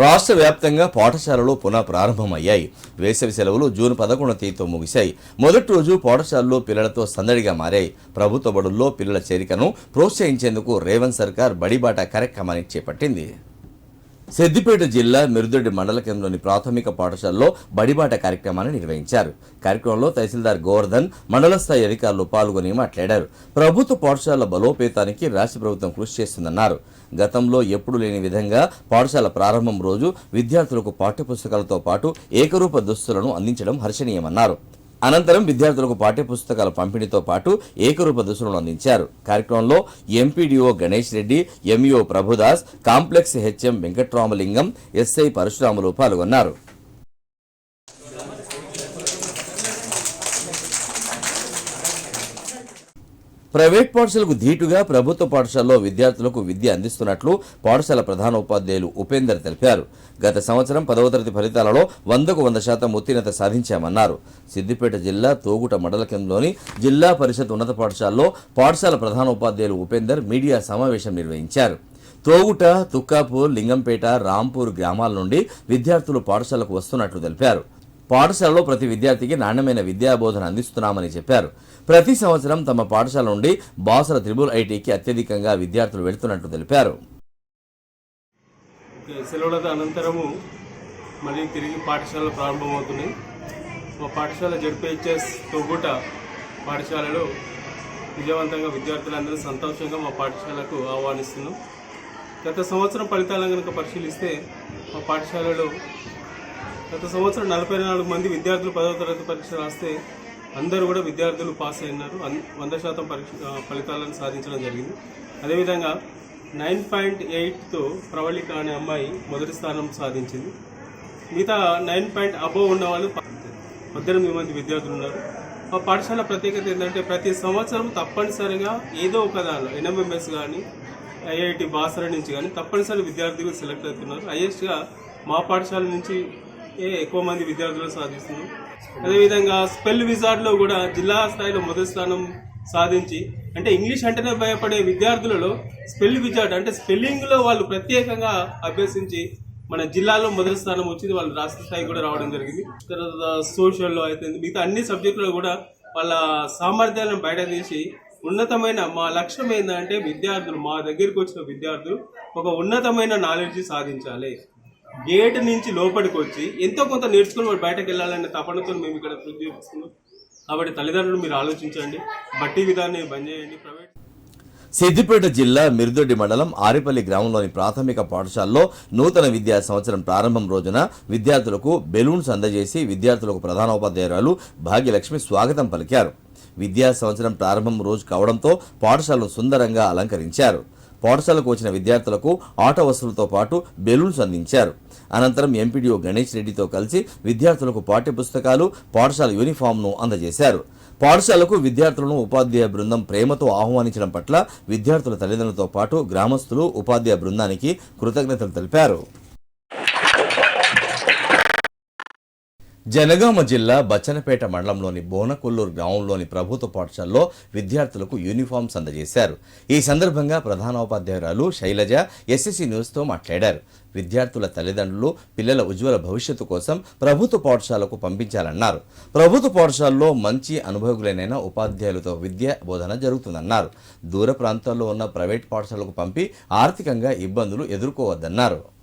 రాష్ట్ర వ్యాప్తంగా పాఠశాలలు పునః ప్రారంభమయ్యాయి వేసవి సెలవులు జూన్ పదకొండు తేదీతో ముగిశాయి. మొదటి రోజు పాఠశాలలు పిల్లలతో సందడిగా మారాయి. ప్రభుత్వ బడుల్లో పిల్లల చేరికను ప్రోత్సహించేందుకు రేవంత్ సర్కార్ బడిబాట కార్యక్రమాన్ని చేపట్టింది. సిద్దిపేట జిల్లా మిరుదొడ్డి మండల కేంద్రంలోని ప్రాథమిక పాఠశాలలో బడిబాట కార్యక్రమాన్ని నిర్వహించారు. కార్యక్రమంలో తహసీల్దార్ గోవర్ధన్ మండల స్థాయి అధికారులు పాల్గొని మాట్లాడారు. ప్రభుత్వ పాఠశాలల బలోపేతానికి రాష్ట్ర ప్రభుత్వం కృషి చేస్తుందన్నారు. గతంలో ఎప్పుడు లేని విధంగా పాఠశాల ప్రారంభం రోజు విద్యార్థులకు పాఠ్యపుస్తకాలతో పాటు ఏకరూప దుస్తులను అందించడం హర్షణీయమన్నారు. అనంతరం విద్యార్థులకు పాఠ్యపుస్తకాల పంపిణీతో పాటు ఏకరూప దుస్తులను అందించారు. కార్యక్రమంలో MPDO Ganesh Reddy MEO Prabhudas complex HM Venkatramalingam SI Parasuramulu పాల్గొన్నారు. ప్రైవేట్ పాఠశాలకు ధీటుగా ప్రభుత్వ పాఠశాలలో విద్యార్థులకు విద్య అందిస్తున్నట్లు పాఠశాల ప్రధాన ఉపాధ్యాయులు ఉపేందర్ తెలిపారు. గత సంవత్సరం పదవ తరగతి ఫలితాలలో వందకు వంద శాతం ఉత్తీర్ణత సాధించామన్నారు. సిద్దిపేట జిల్లా తోగుట మండల కేంద్రంలోని జిల్లా పరిషత్ ఉన్నత పాఠశాలలో పాఠశాల ప్రధాన ఉపాధ్యాయులు ఉపేందర్ మీడియా సమావేశం నిర్వహించారు. తోగుట తుక్కాపూర్ లింగంపేట రాంపూర్ గ్రామాల నుండి విద్యార్థులు పాఠశాలకు వస్తున్నట్లు తెలిపారు. పాఠశాలలో ప్రతి విద్యార్థికి నాణ్యమైన విద్యాబోధన అందిస్తున్నామని చెప్పారు. ప్రతి సంవత్సరం తమ పాఠశాల నుండి బాసర త్రిబుల్ ఐటీకి అత్యధికంగా విద్యార్థులు వెళుతున్నట్లు తెలిపారు. సెలవుల అనంతరము మళ్ళీ తిరిగి పాఠశాలలు ప్రారంభమవుతున్నాయి. మా పాఠశాల జడ్పిహెచ్ఎస్ తొగ్గుట పాఠశాలలో విజయవంతంగా విద్యార్థులందరూ సంతోషంగా మా పాఠశాలకు ఆహ్వానిస్తున్నాం. గత సంవత్సరం ఫలితాలను కనుక పరిశీలిస్తే మా పాఠశాలలో గత సంవత్సరం నలభై నాలుగు మంది విద్యార్థులు పదవ తరగతి పరీక్ష రాస్తే అందరూ కూడా విద్యార్థులు పాస్ అయినారు. వంద శాతం పరీక్ష ఫలితాలను సాధించడం జరిగింది. అదేవిధంగా నైన్ పాయింట్ ఎయిట్తో ప్రవళిక అనే అమ్మాయి మొదటి స్థానం సాధించింది. మిగతా నైన్ పాయింట్ అబోవ్ ఉన్న వాళ్ళు పద్దెనిమిది మంది విద్యార్థులు ఉన్నారు. మా పాఠశాల ప్రత్యేకత ఏంటంటే ప్రతి సంవత్సరం తప్పనిసరిగా ఏదో ఒక దానిలో ఎన్ఎంఎంఎస్ కానీ ఐఐటి బాసర నుంచి కానీ తప్పనిసరి విద్యార్థులు సెలెక్ట్ అవుతున్నారు. హైయెస్ట్గా మా పాఠశాల నుంచి ఎక్కువ మంది విద్యార్థులు సాధిస్తున్నారు. అదేవిధంగా స్పెల్ విజార్డ్లో కూడా జిల్లా స్థాయిలో మొదటి స్థానం సాధించి అంటే ఇంగ్లీష్ అంటేనే భయపడే విద్యార్థులలో స్పెల్ విజార్డ్ అంటే స్పెల్లింగ్లో వాళ్ళు ప్రత్యేకంగా అభ్యసించి మన జిల్లాలో మొదటి స్థానం వచ్చింది వాళ్ళు రాష్ట్ర స్థాయి కూడా రావడం జరిగింది. తర్వాత సోషల్లో అయితే మిగతా అన్ని సబ్జెక్టులో కూడా వాళ్ళ సామర్థ్యాలను బయట తీసి ఉన్నతమైన మా లక్ష్యం ఏంటంటే విద్యార్థులు మా దగ్గరికి వచ్చిన విద్యార్థులు ఒక ఉన్నతమైన నాలెడ్జ్ సాధించాలి. గేట్ నుంచి లోపలికి వచ్చి ఎంతో కొంత నేర్చుకుని వాడు బయటకు వెళ్ళాలనే తపనతో మేము ఇక్కడ కృషి చేస్తున్నాం కాబట్టి తల్లిదండ్రులు మీరు ఆలోచించండి. బట్టి విధాన్ని బంద్ చేయండి. ప్రైవేట్ సిద్దిపేట జిల్లా మిర్దొడ్డి మండలం ఆరిపల్లి గ్రామంలోని ప్రాథమిక పాఠశాలలో నూతన విద్యా సంవత్సరం ప్రారంభం రోజున విద్యార్థులకు బెలూన్స్ అందజేసి విద్యార్థులకు ప్రధానోపాధ్యాయురాలు భాగ్యలక్ష్మి స్వాగతం పలికారు. విద్యా సంవత్సరం ప్రారంభం రోజు కావడంతో పాఠశాలను సుందరంగా అలంకరించారు. పాఠశాలకు వచ్చిన విద్యార్థులకు ఆట వసతులతో పాటు బెలూన్స్ అందించారు. అనంతరం ఎంపీడీఓ గణేష్ రెడ్డితో కలిసి విద్యార్థులకు పాఠ్యపుస్తకాలు పాఠశాల యూనిఫామ్ను అందజేశారు. పాఠశాలకు విద్యార్థులను ఉపాధ్యాయ బృందం ప్రేమతో ఆహ్వానించడం పట్ల విద్యార్థుల తల్లిదండ్రులతో పాటు గ్రామస్తులు ఉపాధ్యాయ బృందానికి కృతజ్ఞతలు తెలిపారు. జనగామ జిల్లా బచ్చనపేట మండలంలోని బోనకొల్లూరు గ్రామంలోని ప్రభుత్వ పాఠశాలలో విద్యార్థులకు యూనిఫామ్స్ అందజేశారు. ఈ సందర్భంగా ప్రధానోపాధ్యాయురాలు శైలజ ఎస్ఎస్సీ న్యూస్తో మాట్లాడారు. విద్యార్థుల తల్లిదండ్రులు పిల్లల ఉజ్వల భవిష్యత్తు కోసం ప్రభుత్వ పాఠశాలకు పంపించాలన్నారు. ప్రభుత్వ పాఠశాలలో మంచి అనుభవకులైన ఉపాధ్యాయులతో విద్యా బోధన జరుగుతుందన్నారు. దూర ప్రాంతాల్లో ఉన్న ప్రైవేట్ పాఠశాలకు పంపి ఆర్థికంగా ఇబ్బందులు ఎదుర్కోవద్దన్నారు.